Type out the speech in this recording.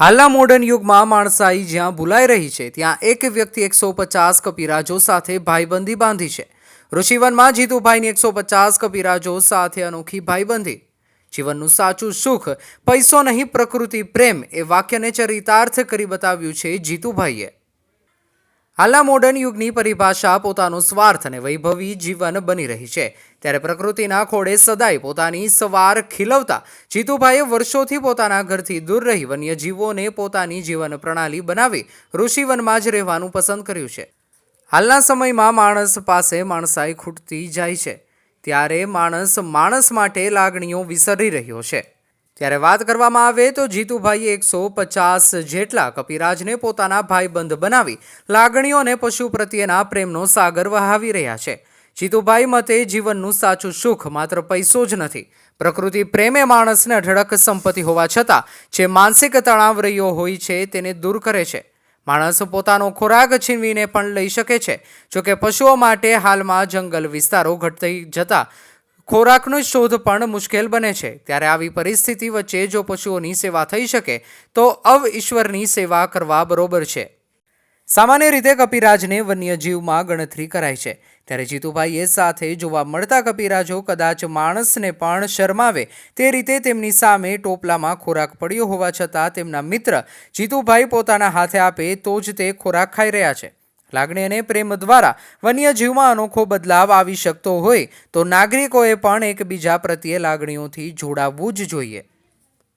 હાલના મોડર્ન યુગમાં માણસાઈ જ્યાં ભૂલાઈ રહી છે, ત્યાં એક વ્યક્તિ એકસો પચાસ કપિરાજો સાથે ભાઈબંધી બાંધી છે. ઋષિવનમાં જીતુભાઈની એકસો પચાસ કપિરાજો સાથે અનોખી ભાઈબંધી. જીવનનું સાચું સુખ, પૈસો નહીં, પ્રકૃતિ પ્રેમ એ વાક્યને ચરિતાર્થ કરી બતાવ્યું છે જીતુભાઈએ. હાલના મોડર્ન યુગની પરિભાષા પોતાનો સ્વાર્થ અને વૈભવી જીવન બની રહી છે. ત્યારે પ્રકૃતિના ખોળે સદાય પોતાની સવાર ખીલવતા જીતુભાઈએ વર્ષોથી પોતાના ઘરથી દૂર રહી વન્યજીવોને પોતાની જીવન પ્રણાલી બનાવી ઋષિવનમાં જ રહેવાનું પસંદ કર્યું છે. હાલના સમયમાં માણસ પાસે માણસાઈ ખૂટતી જાય છે. ત્યારે માણસ માણસ માટે લાગણીઓ વિસરી રહ્યો છે. ત્યારે વાત કરવામાં આવે તો જીતુભાઈએ એકસો પચાસ જેટલા કપિરાજને પોતાના ભાઈબંધ બનાવી લાગણીઓ અને પશુ પ્રત્યેના પ્રેમનો સાગર વહાવી રહ્યા છે. જીતુભાઈ મતે જીવનનું સાચું સુખ માત્ર પૈસો જ નથી. પ્રકૃતિ પ્રેમે માણસને અઢળક સંપત્તિ હોવા છતાં જે માનસિક તણાવ રહ્યો હોય છે તેને દૂર કરે છે. માણસ પોતાનો ખોરાક છીનવીને પણ લઈ શકે છે. જોકે પશુઓ માટે હાલમાં જંગલ વિસ્તારો ઘટતી જતા ખોરાકની શોધ પણ મુશ્કેલ બને છે. ત્યારે આવી પરિસ્થિતિ વચ્ચે જો પશુઓની સેવા થઈ શકે, તો અવ ઈશ્વરની સેવા કરવા બરોબર છે. સામાન્ય રીતે કપિરાજને વન્યજીવમાં ગણતરી કરાય છે. ત્યારે જીતુભાઈએ સાથે જોવા મળતા કપિરાજો કદાચ માણસને પણ શરમાવે. તે રીતે તેમની સામે ટોપલામાં ખોરાક પડ્યો હોવા છતાં તેમના મિત્ર જીતુભાઈ પોતાના હાથે આપે તો જ તે ખોરાક ખાઈ રહ્યા છે. લાગણી અને પ્રેમ દ્વારા વન્યજીવમાં અનોખો બદલાવ આવી શકતો હોય તો નાગરિકોએ પણ એકબીજા પ્રત્યે લાગણીઓથી જોડાવવું જ જોઈએ.